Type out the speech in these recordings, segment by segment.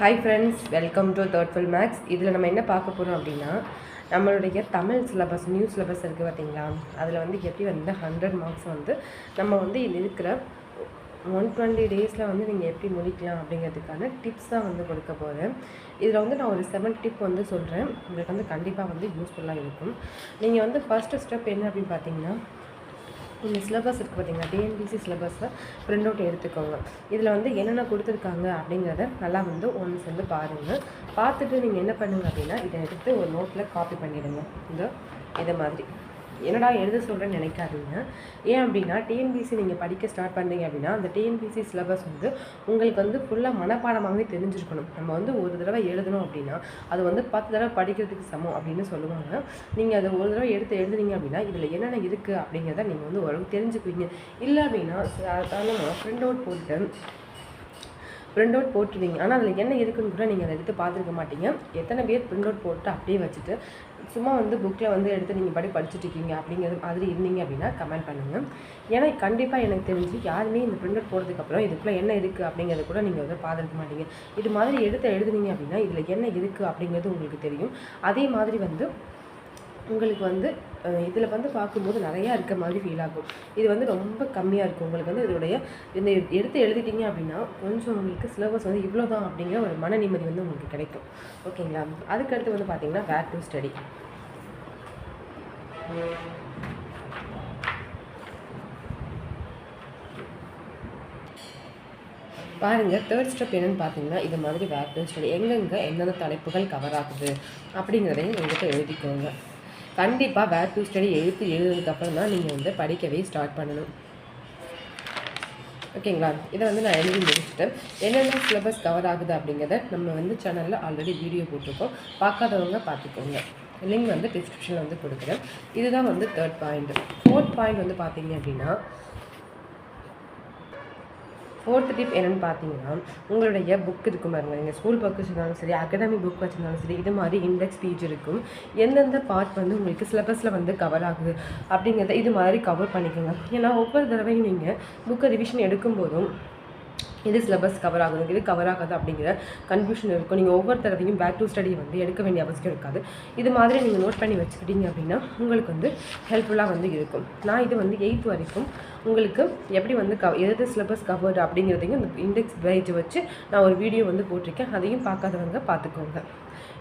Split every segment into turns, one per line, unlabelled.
Hi friends welcome to third full maths இதில் நம்ம என்ன பார்க்க போகிறோம் அப்படின்னா நம்மளுடைய தமிழ் சிலபஸ் நியூ சிலபஸ் இருக்குது பார்த்தீங்களா அதில் வந்து எப்படி வந்து ஹண்ட்ரட் மார்க்ஸ் வந்து நம்ம வந்து இது இருக்கிற ஒன் டுவெண்ட்டி டேஸில் வந்து நீங்கள் எப்படி முடிக்கலாம் அப்படிங்கிறதுக்கான டிப்ஸ் தான் வந்து கொடுக்க போகிறேன் இதில் வந்து நான் ஒரு செவன் டிப் வந்து சொல்கிறேன் உங்களுக்கு வந்து கண்டிப்பாக வந்து யூஸ்ஃபுல்லாக இருக்கும். நீங்கள் வந்து ஃபஸ்ட்டு ஸ்டெப் என்ன அப்படின்னு பார்த்தீங்கன்னா இந்த சிலபஸ் இருக்குது பார்த்தீங்களா டிஎன்பிசி சிலபஸில் ப்ரிண்ட் அவுட் எடுத்துக்கோங்க. இதில் வந்து என்னென்ன கொடுத்துருக்காங்க அப்படிங்கிறத நல்லா வந்து ஒன்ஸ் வந்து பாருங்கள் பார்த்துட்டு நீங்கள் என்ன பண்ணுங்க அப்படின்னா இதை எடுத்து ஒரு நோட்டில் காப்பி பண்ணிவிடுங்க இந்த இதை மாதிரி. என்னடா எழுத சொல்கிறேன்னு நினைக்காதீங்க. ஏன் அப்படின்னா டிஎன்பிசி நீங்கள் படிக்க ஸ்டார்ட் பண்ணீங்க அப்படின்னா அந்த டிஎன்பிசி சிலபஸ் வந்து உங்களுக்கு வந்து ஃபுல்லாக மனப்பாடமாகவே தெரிஞ்சிருக்கணும். நம்ம வந்து ஒரு தடவை எழுதணும் அப்படின்னா அது வந்து பத்து தடவை படிக்கிறதுக்கு சமம் அப்படின்னு சொல்லுவாங்க. நீங்கள் அதை ஒரு தடவை எடுத்து எழுதுனீங்க அப்படின்னா இதில் என்னென்ன இருக்குது அப்படிங்கிறத நீங்கள் வந்து ஓரளவு தெரிஞ்சுக்குவீங்க. இல்லை அப்படின்னா சாதாரணமாக ப்ரிண்ட் அவுட் போட்டு பிரிண்ட் அவுட் போட்டுருவீங்க. ஆனால் அதில் என்ன இருக்குன்னு கூட நீங்கள் அதை எடுத்து பார்த்துருக்க மாட்டீங்க. எத்தனை பேர் பிரிண்ட் அவுட் போட்டு அப்படியே வச்சுட்டு சும்மா வந்து புக்கில் வந்து எடுத்து நீங்கள் படி படிச்சுட்ருக்கீங்க அப்படிங்கிறது மாதிரி இருந்தீங்க அப்படின்னா கமெண்ட் பண்ணுங்கள் ஏன்னா கண்டிப்பாக எனக்கு தெரிஞ்சு யாருமே இந்த பிரிண்ட் அவுட் போடுறதுக்கப்புறம் இதுக்குள்ளே என்ன இருக்குது அப்படிங்கிறத கூட நீங்கள் வந்து பார்த்துருக்க மாட்டீங்க. இது மாதிரி எடுத்து எழுதுனீங்க அப்படின்னா இதில் என்ன இருக்குது அப்படிங்கிறது உங்களுக்கு தெரியும். அதே மாதிரி வந்து உங்களுக்கு வந்து இதில் வந்து பார்க்கும்போது நிறையா இருக்க மாதிரி ஃபீல் ஆகும். இது வந்து ரொம்ப கம்மியாக இருக்கும். உங்களுக்கு வந்து இதோடைய இந்த எடுத்து எழுதிட்டீங்க அப்படின்னா கொஞ்சம் உங்களுக்கு சிலபஸ் வந்து இவ்வளோ தான் அப்படிங்கிற ஒரு மன நிம்மதி வந்து உங்களுக்கு கிடைக்கும். ஓகேங்களா? அதுக்கடுத்து வந்து பார்த்தீங்கன்னா வேர் டு ஸ்டடி பாருங்கள் தேர்ட் ஸ்டெப் என்னென்னு பார்த்தீங்கன்னா இது மாதிரி வேர் டு ஸ்டடி எங்கெங்கே எந்தெந்த தலைப்புகள் கவர் ஆகுது அப்படிங்கிறதையும் எங்கிட்ட எழுதிக்கோங்க. கண்டிப்பாக வேர் டு ஸ்டடி எழுத்து எழுதுனதுக்கப்புறம் தான் நீங்கள் வந்து படிக்கவே ஸ்டார்ட் பண்ணணும். ஓகேங்களா இதை வந்து நான் எழுதி முடிச்சுட்டேன். என்னென்ன சிலபஸ் கவர் ஆகுது அப்படிங்கிறத நம்ம வந்து சேனலில் ஆல்ரெடி வீடியோ போட்டிருக்கோம். பார்க்காதவங்க பார்த்துக்கோங்க. லிங்க் வந்து டிஸ்கிரிப்ஷனில் வந்து கொடுக்குறேன். இதுதான் வந்து தேர்ட் பாயிண்ட் ஃபோர்த் பாயிண்ட் வந்து பார்த்தீங்க அப்படின்னா ஃபோர்த் டிப் என்னென்னு பார்த்தீங்கன்னா உங்களுடைய புக் இருக்கும் பாருங்க. நீங்கள் ஸ்கூல் புக் வச்சுருந்தாலும் சரி அகாடமி புக் வச்சுருந்தாலும் சரி இது மாதிரி இண்டெக்ஸ் பேஜ் இருக்கும். எந்தெந்த பார்ட் வந்து உங்களுக்கு சிலபஸில் வந்து கவர் ஆகுது அப்படிங்கிறத இது மாதிரி கவர் பண்ணிக்கோங்க. ஏன்னா ஒவ்வொரு தடவையும் நீங்கள் புக்கை ரிவிஷன் எடுக்கும்போதும் எது சிலபஸ் கவர் ஆகுது. எது கவர் ஆகாது அப்படிங்கிற கன்ஃபியூஷன் இருக்கும். நீங்கள் ஒவ்வொரு தடவையும் பேக் டு ஸ்டடி வந்து எடுக்க வேண்டிய அவசியம் இருக்காது. இது மாதிரி நீங்கள் நோட் பண்ணி வச்சுக்கிட்டீங்க அப்படின்னா உங்களுக்கு வந்து ஹெல்ப்ஃபுல்லாக வந்து இருக்கும். நான் இது வந்து எயித் வரைக்கும் உங்களுக்கு எப்படி வந்து க எது சிலபஸ் கவர்டு அப்படிங்கிறதையும் இந்த இண்டெக்ஸ் பேஜ் வச்சு நான் ஒரு வீடியோ வந்து போட்டிருக்கேன். அதையும் பார்க்காதவங்க பார்த்துக்கோங்க.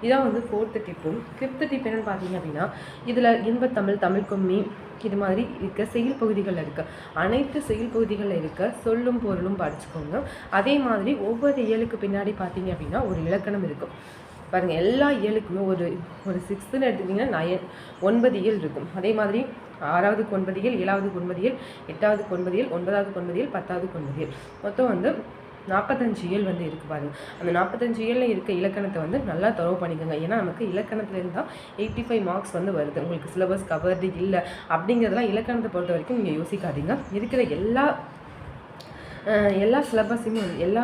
இதான் வந்து ஃபோர்த்து டிப்பும் ஃபிஃப்த்து டிப் என்னென்னு பார்த்தீங்க அப்படின்னா இதில் இன்பத்தமிழ் தமிழ் கும்மி இது மாதிரி இருக்க செயல் பகுதிகளில் இருக்க. அனைத்து செயல் பகுதிகளில் இருக்க சொல்லும் பொருளும் படிச்சுக்கோங்க. அதே மாதிரி ஒவ்வொரு இயலுக்கு பின்னாடி பார்த்தீங்க அப்படின்னா ஒரு இலக்கணம் இருக்கும் பாருங்கள் எல்லா இயலுக்குமே ஒரு ஒரு சிக்ஸ்த்துன்னு எடுத்துக்கிட்டிங்கன்னா நயன் ஒன்பது இயல் இருக்கும். அதே மாதிரி ஆறாவதுக்கு ஒன்பது இயல் ஏழாவதுக்கு ஒன்பது இயல் எட்டாவதுக்கு ஒன்பது இயல் ஒன்பதாவது ஒன்பது இயல் பத்தாவதுக்கு ஒன்பது இயல். மொத்தம் வந்து நாற்பத்தஞ்சு இயல் வந்து இருக்குது பாருங்க. அந்த நாற்பத்தஞ்சு இயலில் இருக்க இலக்கணத்தை வந்து நல்லா தொடர்பு பண்ணிக்கோங்க. ஏன்னா நமக்கு இலக்கணத்துலேருந்து தான் எயிட்டி ஃபைவ் மார்க்ஸ் வந்து வருது. உங்களுக்கு சிலபஸ் கவர்டு இல்லை அப்படிங்கிறதெல்லாம் இலக்கணத்தை பொறுத்த வரைக்கும் நீங்கள் யோசிக்காதீங்க. இருக்கிற எல்லா எல்லா சிலபஸையும் வந்து எல்லா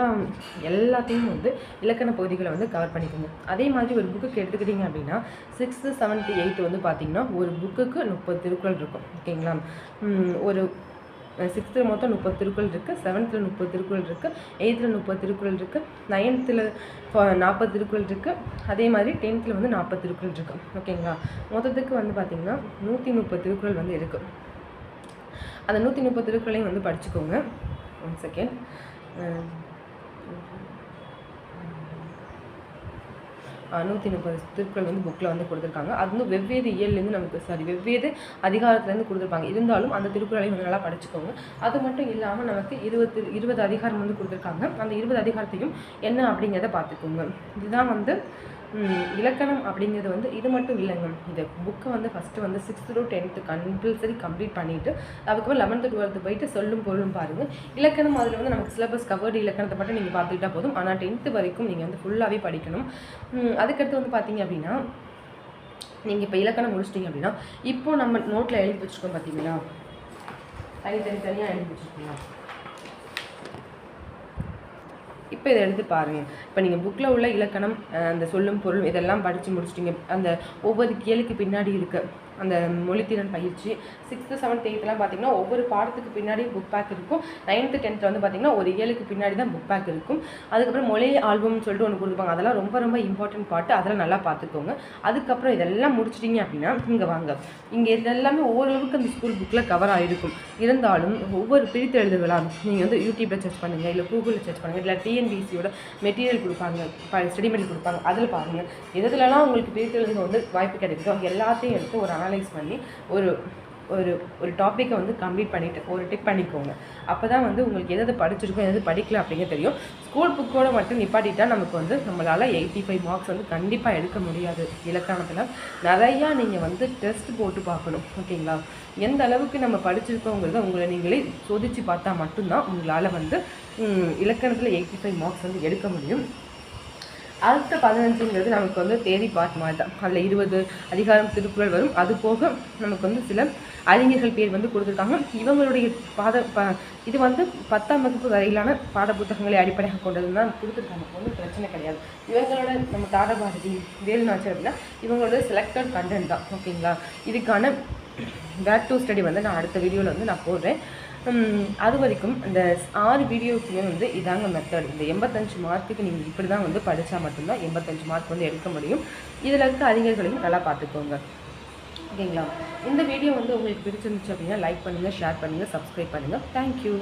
எல்லாத்தையும் வந்து இலக்கண பகுதிகளை வந்து கவர் பண்ணிக்கோங்க. அதே மாதிரி ஒரு புக்குக்கு எடுத்துக்கிட்டிங்க அப்படின்னா சிக்ஸ்த்து செவன்த்து எயித்து வந்து பார்த்திங்கன்னா ஒரு புக்குக்கு முப்பது திருக்குறள் இருக்கும். ஓகேங்களா? ஒரு சிக்ஸ்த்தில் மொத்தம் முப்பது திருக்குறள் இருக்குது செவன்த்தில் முப்பது திருக்குறள் இருக்குது எயித்தில் முப்பது திருக்குறள் இருக்குது நைன்த்தில் நாற்பது திருக்குறள் இருக்குது அதே மாதிரி டென்த்தில் வந்து நாற்பது திருக்குறள் இருக்குது ஓகேங்களா மொத்தத்துக்கு வந்து பார்த்திங்கன்னா நூற்றி முப்பது திருக்குறள் வந்து இருக்குது அந்த நூற்றி முப்பது திருக்குறளையும் வந்து படிச்சுக்கோங்க. ஒன் செகண்ட் நூற்றி முப்பது திருக்குறள் வந்து புக்கில் வந்து கொடுத்துருக்காங்க. அது வந்து வெவ்வேறு இயல்லேருந்து நமக்கு சாரி வெவ்வேறு அதிகாரத்துலேருந்து கொடுத்துருப்பாங்க. இருந்தாலும் அந்த திருக்குறளையும் வந்து நல்லா படிச்சுக்கோங்க. அது மட்டும் இல்லாமல் நமக்கு இருபது இருபது அதிகாரம் வந்து கொடுத்துருக்காங்க. அந்த இருபது அதிகாரத்தையும் என்ன அப்படிங்கிறத பார்த்துக்கோங்க. இதுதான் வந்து இலக்கணம் அப்படிங்கிறது வந்து இது மட்டும் இல்லைங்க. இந்த புக்கை வந்து ஃபஸ்ட்டு வந்து sixth to tenth compulsory complete பண்ணிவிட்டு அதுக்கப்புறம் லெவன்த்து டுவெல்த்து போயிட்டு சொல்லும் பொருளும் பாருங்கள் இலக்கணம் அதில் வந்து நமக்கு சிலபஸ் கவர்டு இலக்கணத்தை மட்டும் நீங்கள் பார்த்துக்கிட்டா போதும். ஆனால் டென்த்து வரைக்கும் நீங்கள் வந்து ஃபுல்லாகவே படிக்கணும். அதுக்கடுத்து வந்து பார்த்தீங்க அப்படின்னா நீங்கள் இப்போ இலக்கணம் முடிச்சிட்டிங்க அப்படின்னா இப்போது நம்ம நோட்டில் எழுதி வச்சுருக்கோம் பார்த்தீங்களா தனி தனி தனியாக எழுதி வச்சுருக்கோம். இப்போ இதை எடுத்து பாருங்கள் இப்போ நீங்கள் புக்கில் உள்ள இலக்கணம் அந்த சொல்லும் பொருள் இதெல்லாம் படித்து முடிச்சிட்டிங்க. அந்த ஒவ்வொரு கேளுக்கு பின்னாடி இருக்க. அந்த மொழித்திறன் பயிற்சி சிக்ஸ்த்து செவன்த் எயித்துலாம் பார்த்தீங்கன்னா ஒவ்வொரு பாடத்துக்கு பின்னாடி புக் பேக் இருக்கும். நைன்த்து டென்த்தில் வந்து பார்த்தீங்கன்னா ஒரு ஏழுக்கு பின்னாடி தான் புக் பேக் இருக்கும். அதுக்கப்புறம் மொழி ஆல்பம்னு சொல்லிட்டு ஒன்று கொடுப்பாங்க. அதெல்லாம் ரொம்ப ரொம்ப இம்பார்ட்டன்ட் பாட்டு அதெல்லாம் நல்லா பார்த்துக்கோங்க அதுக்கப்புறம் இதெல்லாம் முடிச்சிட்டிங்க அப்படின்னா இங்கே வாங்க. இங்கே இதெல்லாமே ஓரளவுக்கு அந்த ஸ்கூல் புக்கில் கவர் ஆகிருக்கும் இருந்தாலும் ஒவ்வொரு பிரித்து எழுதுகளா நீங்கள் வந்து யூடியூப்பில் சர்ச் பண்ணுங்கள் இல்லை கூகுளில் சர்ச் பண்ணுங்கள் இல்லை டிஎன்பிசியோட மெட்டீரியல் கொடுப்பாங்க ஸ்டடி கொடுப்பாங்க. அதில் பாருங்கள் எதுலலாம் உங்களுக்கு பிரித்து வந்து வாய்ப்பு கிடைக்குதோ எல்லாத்தையும் எடுத்து ஒரு அனலைஸ் பண்ணி ஒரு ஒரு ஒரு டாப்பிக்கை வந்து கம்ப்ளீட் பண்ணிட்டு ஒரு டிக் பண்ணிக்கோங்க. அப்போ தான் வந்து உங்களுக்கு எதாவது படிச்சிருக்கோம் எதாவது படிக்கல அப்படிங்க தெரியும். ஸ்கூல் புக்கோட மட்டும் நிப்பாட்டிட்டால் நமக்கு வந்து நம்மளால் எயிட்டி ஃபைவ் மார்க்ஸ் வந்து கண்டிப்பாக எடுக்க முடியாது இலக்கணத்தில். நிறையா நீங்கள் வந்து டெஸ்ட் போட்டு பார்க்கணும் ஓகேங்களா எந்த அளவுக்கு நம்ம படிச்சிருக்கோங்கிறத உங்களை நீங்களே சோதிச்சு பார்த்தா மட்டும்தான் உங்களால் வந்து இலக்கணத்தில் எயிட்டி ஃபைவ் மார்க்ஸ் வந்து எடுக்க முடியும். அடுத்த பதினஞ்சுங்கிறது நமக்கு வந்து தேதி பாட் மாதிரி தான். அதில் இருபது அதிகாரம் திருக்குறள் வரும். அது போக நமக்கு வந்து சில அறிஞர்கள் பேர் வந்து கொடுத்துருக்காங்க. இவங்களுடைய பாத ப இது வந்து பத்தாம் வகுப்பு வரையிலான பாட புத்தகங்களை அடிப்படையாக கொண்டது தான் கொடுத்துருக்காங்க. ஒன்றும் பிரச்சனை கிடையாது. இவங்களோட நம்ம தாரபாரதி வேலுநாச்சர் அப்படின்னா இவங்களோட செலக்டட் கண்டென்ட் தான். ஓகேங்களா இதுக்கான பேக் டு ஸ்டடி வந்து நான் அடுத்த வீடியோவில் வந்து நான் போடுறேன். அது வரைக்கும் இந்த ஆறு வீடியோக்குமே வந்து இதாங்க மெத்தட் இந்த எண்பத்தஞ்சு மார்க்குக்கு நீங்கள் இப்படி தான் வந்து படித்தா மட்டும்தான் எண்பத்தஞ்சு மார்க் வந்து எடுக்க முடியும். இதில் இருக்க அறிஞர்களையும் நல்லா பார்த்துக்கோங்க. ஓகேங்களா? இந்த வீடியோ வந்து உங்களுக்கு பிடிச்சிருந்துச்சு அப்படின்னா லைக் பண்ணுங்கள் ஷேர் பண்ணுங்கள் சப்ஸ்கிரைப் பண்ணுங்கள் தேங்க்யூ